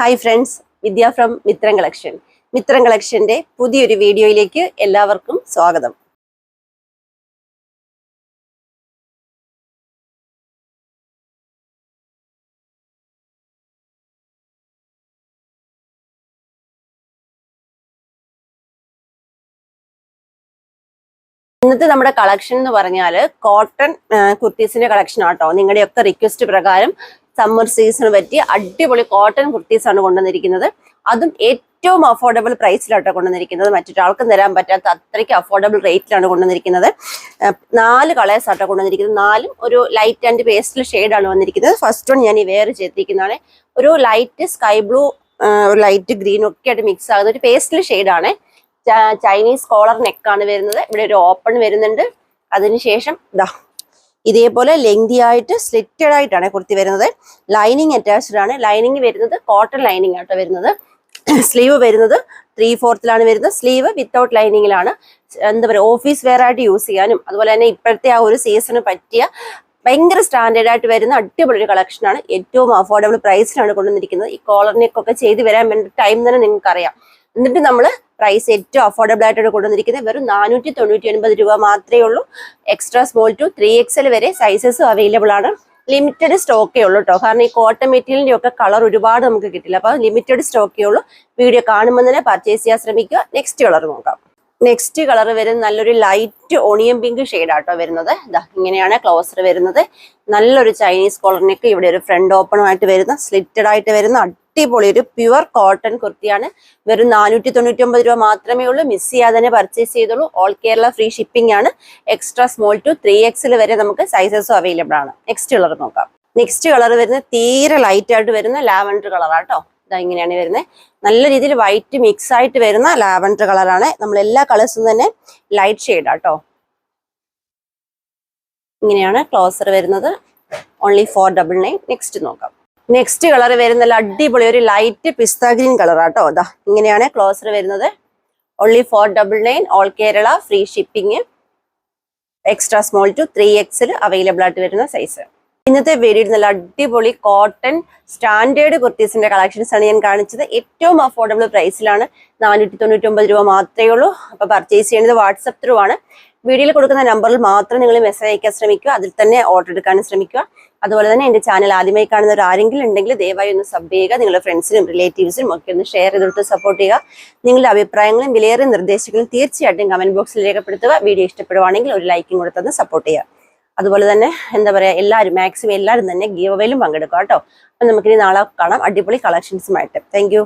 Hi friends Vidya from Mithram collection Mithram കളക്ഷന്റെ പുതിയൊരു വീഡിയോയിലേക്ക് എല്ലാവർക്കും സ്വാഗതം. ഇന്നത്തെ നമ്മുടെ കളക്ഷൻ എന്ന് പറഞ്ഞാൽ കോട്ടൺ കുർത്തീസിന്റെ കളക്ഷൻ ആട്ടോ. നിങ്ങളുടെയൊക്കെ റിക്വസ്റ്റ് പ്രകാരം സമ്മർ സീസണ് പറ്റിയ അടിപൊളി കോട്ടൺ കുർത്തീസ് ആണ് കൊണ്ടുവന്നിരിക്കുന്നത്. അതും ഏറ്റവും അഫോർഡബിൾ പ്രൈസിലാട്ടോ കൊണ്ടുവന്നിരിക്കുന്നത്. മറ്റൊരാൾക്കും തരാൻ പറ്റാത്ത അത്രയ്ക്ക് അഫോർഡബിൾ റേറ്റിലാണ് കൊണ്ടുവന്നിരിക്കുന്നത്. നാല് കളേഴ്സ് ആട്ടോ കൊണ്ടുവന്നിരിക്കുന്നത്. നാലും ഒരു ലൈറ്റ് ആൻഡ് പേസ്റ്റൽ ആണ് വന്നിരിക്കുന്നത്. ഫസ്റ്റ് വൺ ഞാൻ ഈ വേറെ ചെയ്തിരിക്കുന്നതാണ്. ഒരു light sky blue light green ഒക്കെ ആയിട്ട് മിക്സ് ആകുന്ന ഒരു പേസ്റ്റൽ ഷെയ്ഡാണ് ചൈനീസ് കോളർ നെക്കാണ് വരുന്നത്. ഇവിടെ ഒരു ഓപ്പൺ വരുന്നുണ്ട്. അതിനുശേഷം ദാ ഇതേപോലെ ലെങ്തി ആയിട്ട് സ്ലിറ്റഡ് ആയിട്ടാണ് കുർത്തി വരുന്നത്. ലൈനിങ് അറ്റാച്ച്ഡ് ആണ്. ലൈനിങ് വരുന്നത് കോട്ടൺ ലൈനിങ് ആട്ടോ വരുന്നത്. സ്ലീവ് വരുന്നത് ത്രീ ഫോർത്തിലാണ് വരുന്നത്. സ്ലീവ് വിത്തൗട്ട് ലൈനിങ്ങിലാണ് എന്താ പറയുക ഓഫീസ് വെയർ ആയിട്ട് യൂസ് ചെയ്യാനും അതുപോലെ തന്നെ ഇപ്പോഴത്തെ ആ ഒരു സീസണ് പറ്റിയ ഭയങ്കര സ്റ്റാൻഡേർഡ് ആയിട്ട് വരുന്ന അടിപൊളി ഒരു കളക്ഷനാണ് ഏറ്റവും അഫോർഡബിൾ പ്രൈസിലാണ് കൊണ്ടുവന്നിരിക്കുന്നത്. ഈ കോളർ നെക്കൊക്കെ ചെയ്ത് വരാൻ വേണ്ട ടൈം തന്നെ നിങ്ങൾക്ക് അറിയാം എന്നിട്ട് നമ്മൾ പ്രൈസ് ഏറ്റവും അഫോർഡബിൾ ആയിട്ടാണ് കൊണ്ടുവന്നിരിക്കുന്നത്. വെറും നാനൂറ്റി തൊണ്ണൂറ്റി ഒൻപത് രൂപ മാത്രമേ ഉള്ളൂ. Extra small to three XL വരെ സൈസസും അവൈലബിൾ ആണ്. ലിമിറ്റഡ് സ്റ്റോക്കേ ഉള്ളൂ കേട്ടോ കാരണം ഈ കോട്ടൺ മെറ്റീരിയലിന്റെ ഒക്കെ കളർ ഒരുപാട് നമുക്ക് കിട്ടില്ല. അപ്പോൾ ലിമിറ്റഡ് സ്റ്റോക്കേ ഉള്ളൂ. വീഡിയോ കാണുമ്പോൾ തന്നെ പർച്ചേസ് ചെയ്യാൻ ശ്രമിക്കുക. നെക്സ്റ്റ് കളർ നോക്കാം. നെക്സ്റ്റ് കളർ വരുന്ന നല്ലൊരു ലൈറ്റ് ഓണിയൻ പിങ്ക് ഷെയ്ഡാട്ടോ വരുന്നത്. ഇങ്ങനെയാണ് ക്ലോസർ വരുന്നത്. നല്ലൊരു ചൈനീസ് കോളറിനൊക്കെ ഇവിടെ ഒരു ഫ്രണ്ട് ഓപ്പണുമായിട്ട് വരുന്ന സ്ലിറ്റഡ് ആയിട്ട് വരുന്ന അടിപൊളി ഒരു പ്യുവർ കോട്ടൺ കുർത്തിയാണ്. വെറും നാനൂറ്റി തൊണ്ണൂറ്റി ഒമ്പത് രൂപ മാത്രമേ ഉള്ളൂ. മിസ് ചെയ്യാതെ തന്നെ പർച്ചേസ് ചെയ്തോളൂ. ഓൾ കേരള ഫ്രീ ഷിപ്പിംഗ് ആണ്. Extra small to three XL വരെ നമുക്ക് സൈസസും അവൈലബിൾ ആണ്. നെക്സ്റ്റ് കളർ നോക്കാം. നെക്സ്റ്റ് കളർ വരുന്ന തീരെ ലൈറ്റ് ആയിട്ട് വരുന്ന ലാവൻഡർ കളറാട്ടോ ഇതാ ഇങ്ങനെയാണ് വരുന്നത്. നല്ല രീതിയിൽ വൈറ്റ് മിക്സ് ആയിട്ട് വരുന്ന ലാവൻഡർ കളറാണ് നമ്മൾ എല്ലാ കളേഴ്സും തന്നെ ലൈറ്റ് ഷെയ്ഡ് ആട്ടോ ഇങ്ങനെയാണ് ക്ലോസർ വരുന്നത്. ഓൺലി ഫോർ ഡബിൾ നെക്സ്റ്റ് നോക്കാം. നെക്സ്റ്റ് കളർ വരുന്ന നല്ല അടിപൊളി ഒരു ലൈറ്റ് പിസ്ത ഗ്രീൻ കളർ ആട്ടോ. അതാ ഇങ്ങനെയാണ് ക്ലോസർ വരുന്നത്. Only four double nine all Kerala free shipping extra small to three XL available ആയിട്ട് വരുന്ന സൈസ് ഇന്നത്തെ വീഡിയോയിൽ നല്ല അടിപൊളി കോട്ടൺ സ്റ്റാൻഡേർഡ് കുർത്തീസിന്റെ കളക്ഷൻസ് ആണ് ഞാൻ കാണിച്ചത്. ഏറ്റവും അഫോർഡബിൾ പ്രൈസിലാണ് നാനൂറ്റി തൊണ്ണൂറ്റി രൂപ മാത്രമേ ഉള്ളൂ. അപ്പൊ പർച്ചേസ് ചെയ്യേണ്ടത് വാട്സപ്പ് ത്രൂ ആണ്. വീഡിയോയിൽ കൊടുക്കുന്ന നമ്പറിൽ മാത്രം നിങ്ങൾ മെസ്സേജ് അയക്കാൻ ശ്രമിക്കുക. അതിൽ തന്നെ ഓർഡർ എടുക്കാനും ശ്രമിക്കുക. അതുപോലെ തന്നെ എന്റെ ചാനൽ ആദ്യമായി കാണുന്നവർ ആരെങ്കിലും ഉണ്ടെങ്കിൽ ദയവായി ഒന്ന് സബ് ചെയ്യുക. നിങ്ങളുടെ ഫ്രണ്ട്സിനും റിലേറ്റീവ്സിനും ഒക്കെ ഒന്ന് ഷെയർ ചെയ്തെടുത്ത് സപ്പോർട്ട് ചെയ്യുക. നിങ്ങളുടെ അഭിപ്രായങ്ങളും വിലയേറിയ നിർദ്ദേശങ്ങളും തീർച്ചയായിട്ടും കമന്റ് ബോക്സിൽ രേഖപ്പെടുത്തുക. വീഡിയോ ഇഷ്ടപ്പെടുവാണെങ്കിൽ ഒരു ലൈക്കും കൊടുത്തൊന്ന് സപ്പോർട്ട് ചെയ്യുക. അതുപോലെ തന്നെ എന്താ പറയാ എല്ലാവരും മാക്സിമം എല്ലാവരും തന്നെ ഗീവയിലും പങ്കെടുക്കുക കേട്ടോ. അപ്പം നമുക്കിനി നാളെ കാണാം. അടിപൊളി കളക്ഷൻസുമായിട്ട് താങ്ക്